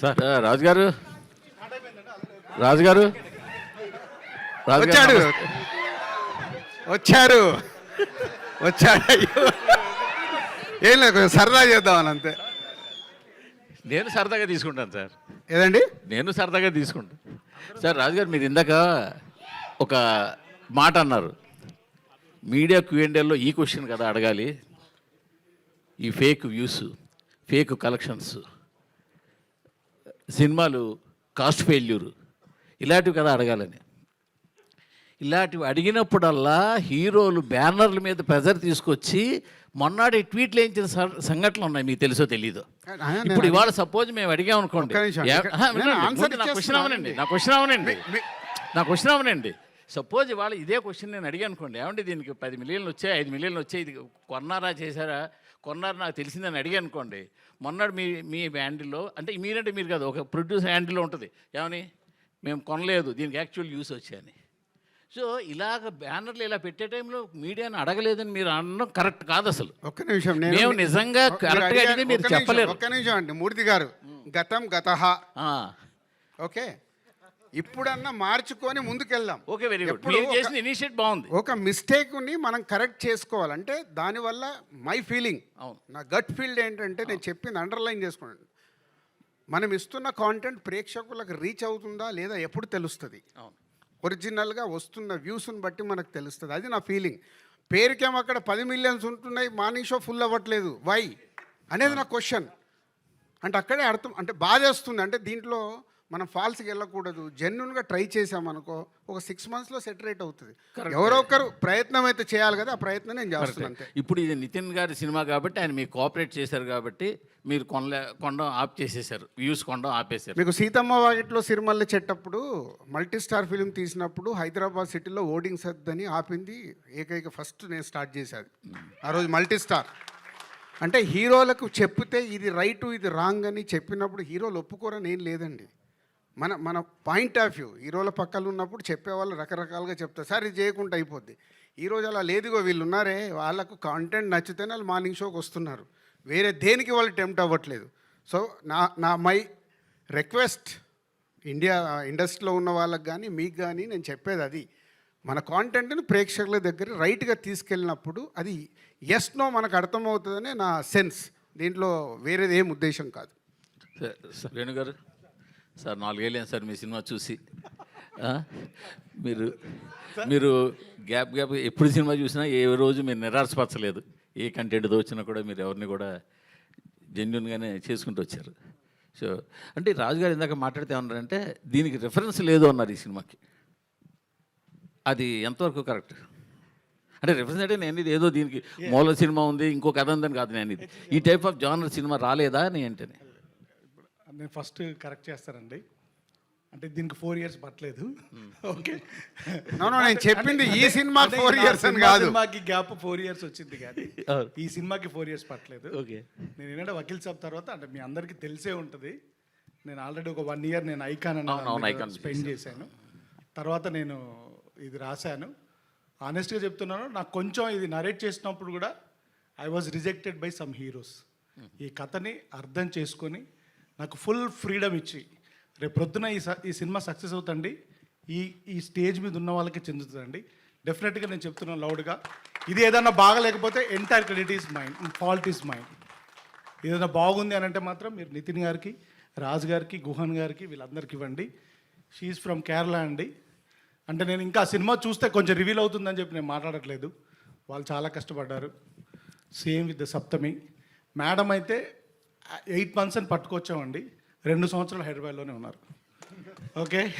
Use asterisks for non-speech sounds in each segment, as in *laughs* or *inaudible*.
Sir రాజుగారు? రాజుగారు? రాజుగారు వచ్చాడు. వచ్చారు వచ్చాడు. అయ్యో. ఏం లేదు కొంచెం సరదా చేద్దామని అంతే. నేను సరదాగా తీసుకుంటాను సార్. ఏదండి? నేను సరదాగా తీసుకుంటాను సార్ రాజుగారు మీరు ఇందాక ఒక మాట అన్నారు. మీడియా క్యూఎండేలో ఈ క్వశ్చన్ కదా అడగాలి. ఈ ఫేక్ వ్యూస్ ఫేక్ కలెక్షన్స్. సినిమాలు కాస్ట్ ఫెయిల్యూర్. ఇలాంటివి కదా అడగాలని. ఇలాంటివి అడిగినప్పుడల్లా హీరోలు బ్యానర్ల మీద ప్రెజర్ తీసుకొచ్చి మొన్నటి ట్వీట్లు వేయించిన సంఘటనలు ఉన్నాయి మీకు తెలుసో తెలీదు. ఇప్పుడు ఇవాళ సపోజ్ మేము అడిగాం అనుకోండి. నా క్వశ్చన్. అవనండి. నా క్వశ్చన్ అవనండి. నా క్వశ్చన్ అవనండి. సపోజ్ ఇవాళ ఇదే క్వశ్చన్ నేను అడిగాను అనుకోండి ఏమంటే దీనికి పది మిలియన్లు వచ్చాయి ఐదు మిలియన్లు వచ్చాయి ఇది కొన్నారా చేశారా? కొన్నారా నాకు తెలిసిందని అడిగాను అనుకోండి మొన్నటి మీ మీ హ్యాండిల్లో అంటే మీరంటే మీరు కాదు ఒక ప్రొడ్యూసర్ హ్యాండిల్లో ఉంటుంది. ఏమని? మేము కొనలేదు దీనికి యాక్చువల్ యూస్ వచ్చాయని. సో ఇలాగ బ్యానర్లు ఇలా పెట్టే టైంలో మీడియాని అడగలేదని మీరు అనడం కరెక్ట్ కాదు అసలు. ఒక్క నిమిషం నేను మేము నిజంగా కరెక్ట్గా అడిగితే మీరు చెప్పలేరు. ఒక్క నిమిషం అండి మూర్తి గారు గతం గతహ ఆ, ఓకే? ఇప్పుడన్నా మార్చుకొని ముందుకెళ్దాం. ఓకే వెరీ గుడ్ మీరు చేసిన ఇనిషియేట్ బాగుంది. ఒక మిస్టేక్ని మనం కరెక్ట్ చేసుకోవాలంటే దానివల్ల మై ఫీలింగ్ అవును. నా గట్ ఫీల్డ్ ఏంటంటే నేను చెప్పింది అండర్లైన్ చేసుకోండి. మనం ఇస్తున్న కాంటెంట్ ప్రేక్షకులకు రీచ్ అవుతుందా లేదా ఎప్పుడు తెలుస్తుంది? ఒరిజినల్గా వస్తున్న వ్యూస్ని బట్టి మనకు తెలుస్తుంది. అది నా ఫీలింగ్ పేరుకేమో అక్కడ పది మిలియన్స్ ఉంటున్నాయి మార్నింగ్ షో ఫుల్ అవ్వట్లేదు. వై అనేది నా క్వశ్చన్ అంటే అక్కడే అర్థం అంటే బాధేస్తుంది. అంటే దీంట్లో మనం ఫాల్స్కి వెళ్ళకూడదు. జెన్యున్గా ట్రై చేసామనుకో ఒక సిక్స్ మంత్స్లో సెటరేట్ అవుతుంది. ఎవరో ఒకరు ప్రయత్నం అయితే చేయాలి కదా ఆ ప్రయత్నం నేను చేస్తున్నాను ఇప్పుడు ఇది నితిన్ గారి సినిమా కాబట్టి ఆయన మీకు కోఆపరేట్ చేశారు కాబట్టి మీరు కొనలే కొండం ఆప్ చేసేసారు వ్యూస్ కొండం ఆపేశారు. మీకు సీతమ్మ వాకిట్లో సిరిమల్లె చెట్టప్పుడు మల్టీ స్టార్ ఫిలిం తీసినప్పుడు హైదరాబాద్ సిటీలో ఓడింగ్ సర్దని ఆపింది ఏకైక ఫస్ట్ నేను స్టార్ట్ చేశాను ఆ రోజు మల్టీ స్టార్ అంటే హీరోలకు చెప్తే ఇది రైటు ఇది రాంగ్ అని చెప్పినప్పుడు హీరోలు ఒప్పుకోరని ఏం లేదండి. మన మన పాయింట్ ఆఫ్ వ్యూ హీరోల పక్కన ఉన్నప్పుడు చెప్పేవాళ్ళు రకరకాలుగా చెప్తారు. సార్ ఇది చేయకుండా అయిపోద్ది. ఈరోజు అలా లేదుగో వీళ్ళు ఉన్నారే వాళ్ళకు కాంటెంట్ నచ్చితేనే వాళ్ళు మార్నింగ్ షోకి వస్తున్నారు. వేరే దేనికి వాళ్ళు టెంప్ట్ అవ్వట్లేదు. సో నా నా మై రిక్వెస్ట్ ఇండియా ఇండస్ట్రీలో ఉన్న వాళ్ళకి కానీ మీకు కానీ నేను చెప్పేది అది. మన కాంటెంట్ని ప్రేక్షకుల దగ్గర రైట్గా తీసుకెళ్ళినప్పుడు అది ఎస్ నో మనకు అర్థమవుతుందనే నా సెన్స్ దీంట్లో వేరేది ఏం ఉద్దేశం కాదు. రేణు గారు సార్ నాలుగేళ్ళేం సార్ మీ సినిమా చూసి? ఆ? మీరు మీరు గ్యాప్ గ్యాప్ ఎప్పుడు సినిమా చూసినా ఏ రోజు మీరు నిరాశపరచలేదు. ఏ కంటెంట్తో వచ్చినా కూడా మీరు ఎవరిని కూడా జెన్యున్గానే చేసుకుంటూ వచ్చారు. సో అంటే రాజుగారు ఇందాక మాట్లాడితే ఏమన్నారంటే దీనికి రిఫరెన్స్ లేదు అన్నారు ఈ సినిమాకి. అది ఎంతవరకు కరెక్ట్ అంటే రిఫరెన్స్ అంటే నేను ఇది ఏదో దీనికి మూల సినిమా ఉంది ఇంకో కథ ఉందని కాదు నేను ఇది ఈ టైప్ ఆఫ్ జానర్ సినిమా రాలేదా అని అంటేనే. నేను ఫస్ట్ కరెక్ట్ చేస్తానండి. అంటే దీనికి ఫోర్ ఇయర్స్ పట్టలేదు. ఓకే నేను చెప్పింది ఈ సినిమాకి four years అని కాదు. సినిమాకి గ్యాప్ ఫోర్ ఇయర్స్ వచ్చింది కానీ. ఈ సినిమాకి ఫోర్ ఇయర్స్ పట్టలేదు. ఓకే నేను ఏంటంటే వకీల్ సాబ్ తర్వాత అంటే మీ అందరికీ తెలిసే ఉంటుంది. నేను ఆల్రెడీ ఒక వన్ ఇయర్ నేను ఐకాన్ అని స్పెండ్ చేశాను. తర్వాత నేను ఇది రాశాను. ఆనెస్ట్గా చెప్తున్నాను నాకు కొంచెం ఇది నరేట్ చేసినప్పుడు కూడా I was rejected by some heroes ఈ కథని అర్థం చేసుకొని నాకు ఫుల్ ఫ్రీడమ్ ఇచ్చి. రేపు ప్రొద్దున ఈ స- ఈ సినిమా సక్సెస్ అవుతండి. ఈ ఈ స్టేజ్ మీద ఉన్న వాళ్ళకి చెందుతుందండి. డెఫినెట్గా నేను చెప్తున్నాను లౌడ్గా ఇది ఏదన్నా బాగలేకపోతే entire credit is mine fault is mine ఏదైనా బాగుంది అని అంటే మాత్రం మీరు నితిన్ గారికి రాజు గారికి గుహన్ గారికి వీళ్ళందరికీ ఇవ్వండి. షీఈస్ ఫ్రమ్ కేరళ అండి. అంటే నేను ఇంకా సినిమా చూస్తే కొంచెం రివీల్ అవుతుందని చెప్పి నేను మాట్లాడట్లేదు. వాళ్ళు చాలా కష్టపడ్డారు. Same with the Saptami madam అయితే ఎయిట్ మంత్స్ అని పట్టుకొచ్చామండి. రెండు సంవత్సరాలు హైదరాబాద్లోనే ఉన్నారు. ఓకే?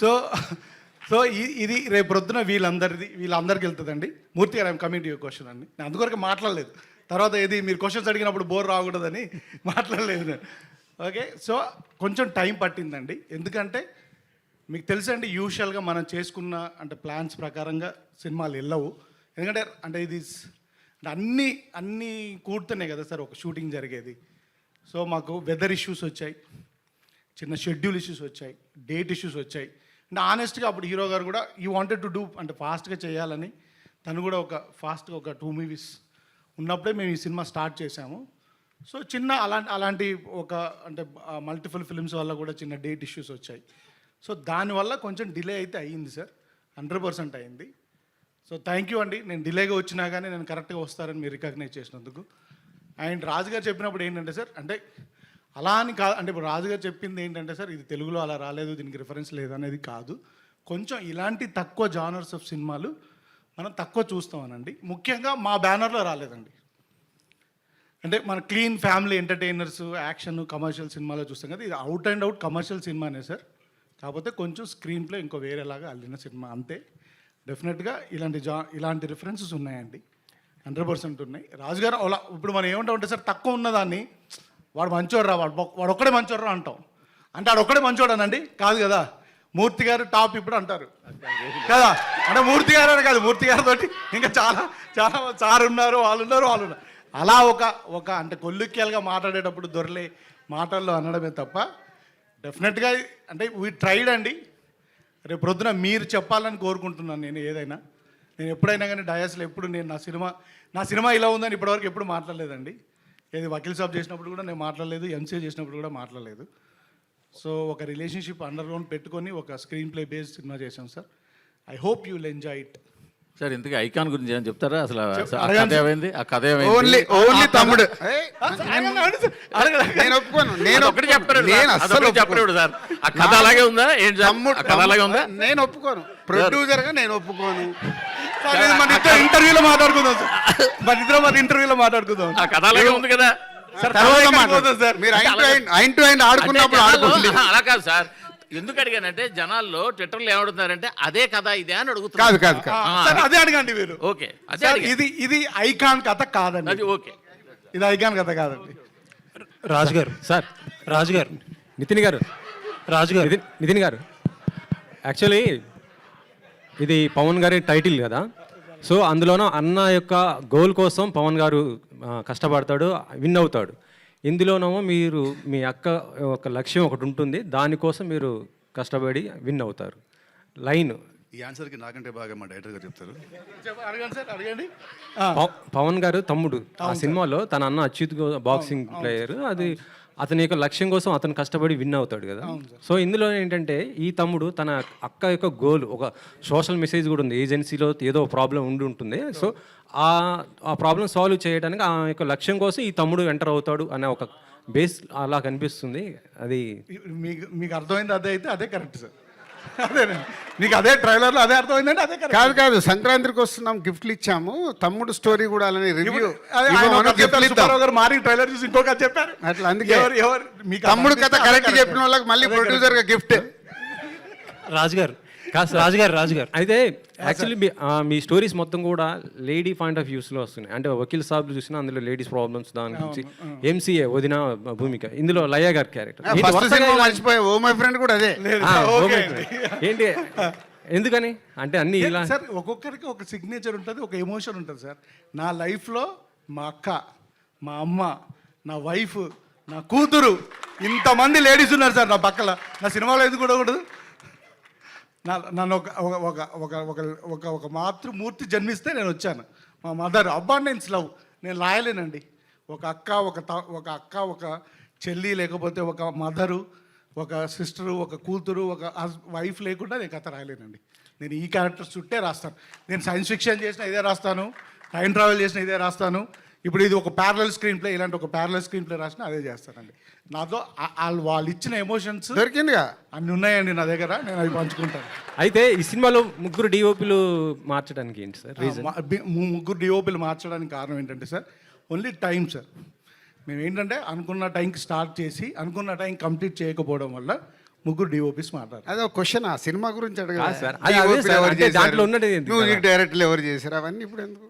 సో సో ఇది రేపు రొద్దున వీళ్ళందరిది వీళ్ళందరికి వెళ్తుందండి. Murthy garu I'm coming to your question అండి. నేను అందుకొరకు మాట్లాడలేదు. తర్వాత ఇది మీరు క్వశ్చన్స్ అడిగినప్పుడు బోర్ రాకూడదని *laughs* మాట్లాడలేదు నేను. ఓకే? సో కొంచెం టైం పట్టిందండి. ఎందుకంటే మీకు తెలుసండి యూజువల్గా మనం చేసుకున్న అంటే ప్లాన్స్ ప్రకారంగా సినిమాలు వెళ్ళవు. ఎందుకంటే అంటే ఇది అన్నీ అన్నీ కూడుతున్నాయి కదా సార్ ఒక షూటింగ్ జరిగేది. సో మాకు వెదర్ ఇష్యూస్ వచ్చాయి. చిన్న షెడ్యూల్ ఇష్యూస్ వచ్చాయి. డేట్ ఇష్యూస్ వచ్చాయి. అంటే ఆనెస్ట్గా అప్పుడు హీరో గారు కూడా యూ వాంటెడ్ టు డూ అంటే ఫాస్ట్గా చేయాలని. తను కూడా ఒక ఫాస్ట్గా ఒక టూ మూవీస్ ఉన్నప్పుడే మేము ఈ సినిమా స్టార్ట్ చేశాము. సో చిన్న అలాంటి అలాంటి ఒక అంటే మల్టిపుల్ ఫిల్మ్స్ వల్ల కూడా చిన్న డేట్ ఇష్యూస్ వచ్చాయి. సో దానివల్ల కొంచెం డిలే అయితే అయ్యింది సార్. హండ్రెడ్ పర్సెంట్ అయింది సో థ్యాంక్ యూ అండి. నేను డిలేగా వచ్చినా కానీ నేను కరెక్ట్గా వస్తారని మీరు రికగ్నైజ్ చేసినందుకు. అండ్ రాజుగారు చెప్పినప్పుడు ఏంటంటే సార్ అంటే అలా అని కాదు అంటే ఇప్పుడు రాజుగారు చెప్పింది ఏంటంటే సార్ ఇది తెలుగులో అలా రాలేదు దీనికి రిఫరెన్స్ లేదు అనేది కాదు. కొంచెం ఇలాంటి తక్కువ జానర్స్ ఆఫ్ సినిమాలు మనం తక్కువ చూస్తామనండి. ముఖ్యంగా మా బ్యానర్లో రాలేదండి. అంటే మన clean family entertainers action commercial సినిమాలో చూస్తాం కదా ఇది అవుట్ అండ్ అవుట్ కమర్షియల్ సినిమానే సార్. కాకపోతే కొంచెం స్క్రీన్ ప్లే ఇంకో వేరేలాగా అల్లిన సినిమా అంతే. డెఫినెట్గా ఇలాంటి జా ఇలాంటి రిఫరెన్సెస్ ఉన్నాయండి. హండ్రెడ్ పర్సెంట్ ఉన్నాయి. రాజుగారు అలా ఇప్పుడు మనం ఏమంటామంటే సార్ తక్కువ ఉన్నదాన్ని వాడు మంచోడు రా వాడు వాడు ఒక్కడే మంచోడు రా అంటాం. అంటే వాడు ఒక్కడే మంచోడనండి? కాదు కదా. మూర్తి గారు టాప్ ఇప్పుడు అంటారు. కదా. అంటే మూర్తి గారు అని కాదు మూర్తి గారితో ఇంకా చాలా చాలా సార్ ఉన్నారు వాళ్ళు ఉన్నారు వాళ్ళు ఉన్నారు. అలా ఒక ఒక అంటే కొల్లుక్యాలుగా మాట్లాడేటప్పుడు దొరలే మాటల్లో అనడమే తప్ప డెఫినెట్గా అంటే వీ ట్రైడ్ అండి. రేపు ప్రొద్దున మీరు చెప్పాలని కోరుకుంటున్నాను నేను ఏదైనా. నేను ఎప్పుడైనా కానీ డయాస్లో ఎప్పుడు నేను నా సినిమా నా సినిమా ఇలా ఉందని ఇప్పటివరకు ఎప్పుడు మాట్లాడలేదండి. ఏది వకీల్ సాబ్ చేసినప్పుడు కూడా నేను మాట్లాడలేదు ఎంసీఏ చేసినప్పుడు కూడా మాట్లాడలేదు. సో ఒక రిలేషన్షిప్ అండర్ గ్రౌండ్ పెట్టుకొని ఒక స్క్రీన్ ప్లే బేస్డ్ సినిమా చేశాం sir. I hope you will enjoy it. Sir ఇంతకీ ఐకాన్ గురించి ఏమైనా చెప్తారా? అసలు కథ ఏమైంది? ఆ కథ ఓన్లీ ఏమైంది ఓన్లీ తమ్ముడు. నేను ఒప్పుకోను. నేను ఒకటి చెప్పరు నేను అస్సలు చెప్పలేడు సార్. ఆ కథ అలాగే ఉందా? ఏంటి సార్? తమ్ముడు ఆ కథ అలాగే ఉందా? నేను ఒప్పుకోను. ప్రొడ్యూసర్గా నేను ఒప్పుకోను. మన ఇద్దరు ఇంటర్వ్యూలో మాట్లాడుకుందాం సార్. మన ఇద్దరు మన ఇంటర్వ్యూలో మాట్లాడుకుందాం. ఆ కథ అలాగే ఉంది కదా. సార్ తర్వాత సార్. మీరు అయిన్ టు అయిన్ ఆడుకున్నప్పుడు ఆడుకోండి అలా కాదు సార్. ఎందుకు అడిగానంటే జనాల్లో ట్విట్టర్లో ఏమడుగుతున్నారంటే అదే కథ ఇదే అని అడుగుతున్నారు. కాదు కాదు కాదు. అదే అడగండి మీరు. ఓకే అదే. ఇది ఇది ఐకాన్ కథ కాదండి. అది ఓకే. ఇది ఐకాన్ కథ కాదండి. రాజు గారు సార్. రాజు గారు నితిన్ గారు. రాజు గారు నితిన్ నితిన్ గారు. యాక్చువల్లీ ఇది పవన్ గారి టైటిల్ కదా. సో అందులోనూ అన్న యొక్క గోల్ కోసం పవన్ గారు కష్టపడతాడు విన్ అవుతాడు. ఇందులోనేమో మీరు మీ అక్క ఒక లక్ష్యం ఒకటి ఉంటుంది. దానికోసం మీరు కష్టపడి విన్ అవుతారు. లైన్. ఈ ఆన్సర్కి నాకంటే బాగా మా డైరెక్టర్ గారు చెప్తారు. అడగండి పవన్ గారు తమ్ముడు. ఆ సినిమాలో తన అన్న అచ్యుత్ బాక్సింగ్ ప్లేయర్ అది అతని యొక్క లక్ష్యం కోసం అతను కష్టపడి విన్ అవుతాడు కదా. సో ఇందులో ఏంటంటే ఈ తమ్ముడు తన అక్క యొక్క గోల్ ఒక సోషల్ మెసేజ్ కూడా ఉంది. ఏజెన్సీలో ఏదో ప్రాబ్లం ఉండి ఉంటుంది. సో ఆ ఆ ప్రాబ్లం సాల్వ్ చేయడానికి ఆ యొక్క లక్ష్యం కోసం ఈ తమ్ముడు ఎంటర్ అవుతాడు అనే ఒక బేస్ అలా కనిపిస్తుంది. అది మీకు మీకు అర్థమైంది అదే అయితే అదే కరెక్ట్ సార్. అదేనండి మీకు అదే ట్రైలర్లో అదే అర్థమైందంటే అదే కరెక్ట్. కాదు కాదు. సంక్రాంతికి వస్తున్నాం గిఫ్ట్లు ఇచ్చాము. తమ్ముడు స్టోరీ కూడా అలానే రివ్యూ అదే గారు మారి ట్రైలర్ చూసి ఇంకో కథ చెప్పారు. అట్లా అందుకే. ఎవరు ఎవరు మీకు తమ్ముడు కథ అదే కరెక్ట్. చెప్పిన వాళ్ళకి మళ్ళీ అదే ప్రొడ్యూసర్గా గిఫ్ట్. రాజు గారు కాదు సార్, రాజు గారు రాజు గారు అయితే యాక్చువల్లీ మీ ఆ, మీ స్టోరీస్ మొత్తం కూడా లేడీ పాయింట్ ఆఫ్ వ్యూస్లో వస్తున్నాయి. అంటే వకీల్ సాబ్ చూసినా అందులో లేడీస్ ప్రాబ్లమ్స్ దాని గురించి. ఎంసీఏ వదిన భూమిక ఇందులో లయ గారి క్యారెక్టర్. ఫస్ట్ సినిమా మర్చిపోయా. ఓ మై ఫ్రెండ్ కూడా అదే. ఏంటి? ఎందుకని? అంటే అన్ని ఇలా సార్ ఒక్కొక్కరికి ఒక సిగ్నేచర్ ఉంటుంది ఒక ఎమోషన్ ఉంటుంది సార్. నా లైఫ్లో మా అక్క మా అమ్మ నా వైఫ్ నా కూతురు ఇంతమంది లేడీస్ ఉన్నారు సార్ నా పక్కల. నా సినిమాలో ఎందుకు నా నన్ను ఒక ఒక ఒక ఒక ఒక ఒక మాతృమూర్తి జన్మిస్తే నేను వచ్చాను. మా మదర్ అబ్బాండెన్స్ లవ్ నేను రాయలేనండి. ఒక అక్క ఒక త ఒక అక్క ఒక చెల్లి లేకపోతే ఒక మదరు ఒక సిస్టరు ఒక కూతురు ఒక వైఫ్ లేకుండా నేను కథ రాయలేనండి. నేను ఈ క్యారెక్టర్ చుట్టే రాస్తాను. నేను సైన్స్ ఫిక్షన్ చేసిన ఇదే రాస్తాను. టైం ట్రావెల్ చేసిన ఇదే రాస్తాను. ఇప్పుడు ఇది ఒక ప్యారలల్ స్క్రీన్ ప్లే ఇలాంటి ఒక ప్యారలల్ స్క్రీన్ ప్లే రాసిన అదే చేస్తానండి నాతో ఆ- వాళ్ళు వాళ్ళు ఇచ్చిన ఎమోషన్స్ దొరికిందిగా? అన్ని ఉన్నాయండి నా దగ్గర నేను అవి పంచుకుంటాను. అయితే ఈ సినిమాలో ముగ్గురు డిఓపిలు మార్చడానికి ఏంటి సార్? ముగ్గురు డిఓపీలు మార్చడానికి కారణం ఏంటంటే సార్ ఓన్లీ టైం సార్. మేము ఏంటంటే అనుకున్న టైంకి స్టార్ట్ చేసి అనుకున్న టైం కంప్లీట్ చేయకపోవడం వల్ల ముగ్గురు డిఓపీస్ మాట్లాడారు. అదే ఒక క్వశ్చన్ ఆ సినిమా గురించి కాదు అడగాలి సార్. దాంట్లో ఉన్నది ఏంటి మ్యూజిక్ డైరెక్టర్లు ఎవరు చేశారు? అవన్నీ ఇప్పుడు ఎందుకు?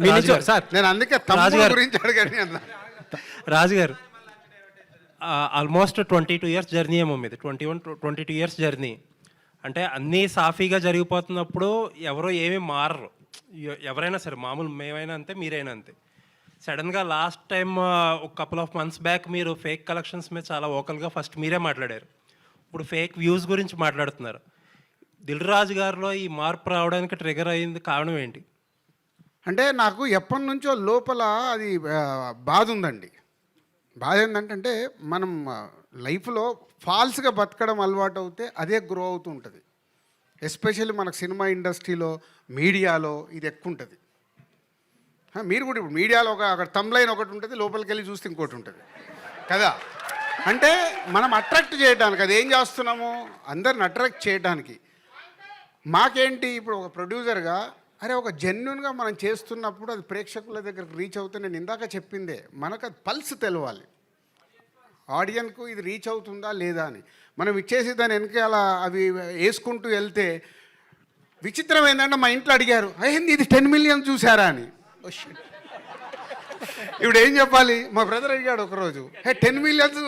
మీ నుంచి సార్ నేను అందుకే రాజుగారు. గురించి అడగండి అన్న Raju garu almost twenty two years journey ఏమో మీది. Twenty one twenty two years journey అంటే అన్నీ సాఫీగా జరిగిపోతున్నప్పుడు ఎవరో ఏమీ మారరు. ఎవరైనా సరే మామూలు మేమైనా అంతే మీరైనా అంతే. సడన్గా లాస్ట్ టైం ఒక కపుల్ ఆఫ్ మంత్స్ బ్యాక్ మీరు ఫేక్ కలెక్షన్స్ మీద చాలా ఓకల్గా ఫస్ట్ మీరే మాట్లాడారు. ఇప్పుడు ఫేక్ వ్యూస్ గురించి మాట్లాడుతున్నారు. దిల్ రాజు గారిలో ఈ మార్పు రావడానికి ట్రిగర్ అయింది కారణం ఏంటి? అంటే నాకు ఎప్పటి నుంచో లోపల అది బాధ ఉందండి బాధ ఏంటంటే మనం లైఫ్లో ఫాల్స్గా బతకడం అలవాటు అవుతే అదే గ్రో అవుతూ ఉంటుంది ఎస్పెషల్లీ మనకు సినిమా ఇండస్ట్రీలో మీడియాలో ఇది ఎక్కువ ఉంటుంది మీరు కూడా ఇప్పుడు మీడియాలో ఒక అక్కడ తమ్లైన్ ఒకటి ఉంటుంది లోపలికి వెళ్ళి చూస్తే ఇంకోటి ఉంటుంది. కదా? అంటే మనం అట్రాక్ట్ చేయడానికి అది ఏం చేస్తున్నాము? అందరిని అట్రాక్ట్ చేయడానికి మాకేంటి ఇప్పుడు ఒక ప్రొడ్యూసర్గా అరే ఒక జెన్యున్గా మనం చేస్తున్నప్పుడు అది ప్రేక్షకుల దగ్గరకు రీచ్ అవుతుంది నేను ఇందాక చెప్పిందే మనకు అది పల్స్ తెలవాలి. ఆడియన్కు ఇది రీచ్ అవుతుందా లేదా అని. మనం ఇచ్చేసి దాని వెనకాల అవి వేసుకుంటూ వెళ్తే విచిత్రం ఏంటంటే మా ఇంట్లో అడిగారు అయ్యింది ఇది టెన్ మిలియన్ చూసారా? అని. Oh, *laughs* ఇప్పుడు ఏం చెప్పాలి? మా బ్రదర్ అడిగాడు ఒకరోజు హే టెన్ మిలియన్స్